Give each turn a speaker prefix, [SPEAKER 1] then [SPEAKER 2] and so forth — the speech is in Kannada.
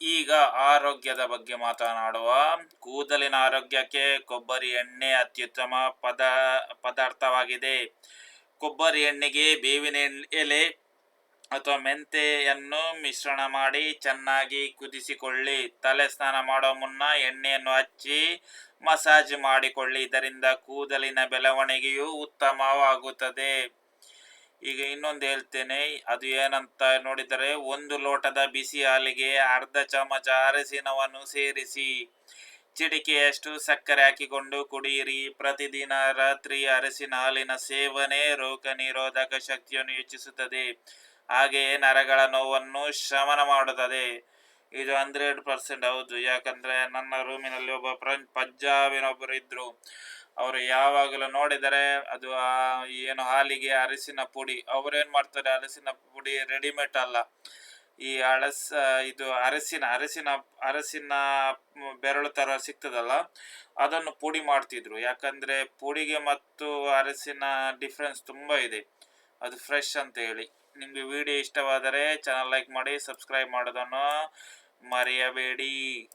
[SPEAKER 1] ಈಗ ಆರೋಗ್ಯದ ಬಗ್ಗೆ ಮಾತನಾಡುವ ಕೂದಲಿನ ಆರೋಗ್ಯಕ್ಕೆ ಕೊಬ್ಬರಿ ಎಣ್ಣೆ ಅತ್ಯುತ್ತಮ ಪದ, ಪದಾರ್ಥವಾಗಿದೆ. ಕೊಬ್ಬರಿ ಎಣ್ಣೆಗೆ ಬೇವಿನ ಎಲೆ ಅಥವಾ ಮೆಂತೆಯನ್ನು ಮಿಶ್ರಣ ಮಾಡಿ ಚೆನ್ನಾಗಿ ಕುದಿಸಿಕೊಳ್ಳಿ. ತಲೆ ಸ್ನಾನ ಮಾಡೋ ಮುನ್ನ ಎಣ್ಣೆಯನ್ನು ಹಚ್ಚಿ ಮಸಾಜ್ ಮಾಡಿಕೊಳ್ಳಿ. ಇದರಿಂದ ಕೂದಲಿನ ಬೆಳವಣಿಗೆಯು ಉತ್ತಮವಾಗುತ್ತದೆ. ಈಗ ಇನ್ನೊಂದು ಹೇಳ್ತೇನೆ, ಅದು ಏನಂತ ನೋಡಿದರೆ, ಒಂದು ಲೋಟದ ಬಿಸಿ ಹಾಲಿಗೆ ಅರ್ಧ ಚಮಚ ಅರಸಿನವನ್ನು ಸೇರಿಸಿ ಚಿಡಿಕೆಯಷ್ಟು ಸಕ್ಕರೆ ಹಾಕಿಕೊಂಡು ಕುಡಿಯಿರಿ. ಪ್ರತಿದಿನ ರಾತ್ರಿ ಅರಸಿನ ಹಾಲಿನ ಸೇವನೆ ರೋಗ ನಿರೋಧಕ ಶಕ್ತಿಯನ್ನು ಹೆಚ್ಚಿಸುತ್ತದೆ. ಹಾಗೆಯೇ ನರಗಳ ನೋವನ್ನು ಶಮನ ಮಾಡುತ್ತದೆ. ಇದು ಹಂಡ್ರೆಡ್ ಪರ್ಸೆಂಟ್ ಹೌದು. ಯಾಕಂದ್ರೆ ನನ್ನ ರೂಮಿನಲ್ಲಿ ಒಬ್ಬ ಫ್ರೆಂಡ್ ಪಂಜಾಬಿನೊಬ್ಬರು ಇದ್ದರು ಅವರು ಯಾವಾಗಲೂ ನೋಡಿದರೆ ಅದು ಏನು ಹಾಲಿಗೆ ಅರಸಿನ ಪುಡಿ, ಅವ್ರೇನ್ ಮಾಡ್ತಾರೆ ಅರಸಿನ ಪುಡಿ ರೆಡಿಮೇಡ್ ಅಲ್ಲ. ಈ ಅಳಸ ಇದು ಅರಸಿನ ಅರಸಿನ ಅರಸಿನ ಬೆರಳು ಥರ ಸಿಗ್ತದಲ್ಲ, ಅದನ್ನು ಪುಡಿ ಮಾಡ್ತಿದ್ರು. ಯಾಕಂದ್ರೆ ಪುಡಿಗೆ ಮತ್ತು ಅರಸಿನ ಡಿಫ್ರೆನ್ಸ್ ತುಂಬಾ ಇದೆ. ಅದು ಫ್ರೆಶ್ ಅಂತ ಹೇಳಿ. ನಿಮ್ಗೆ ವಿಡಿಯೋ ಇಷ್ಟವಾದರೆ ಚಾನಲ್ ಲೈಕ್ ಮಾಡಿ ಸಬ್ಸ್ಕ್ರೈಬ್ ಮಾಡೋದನ್ನು ಮರೆಯಬೇಡಿ.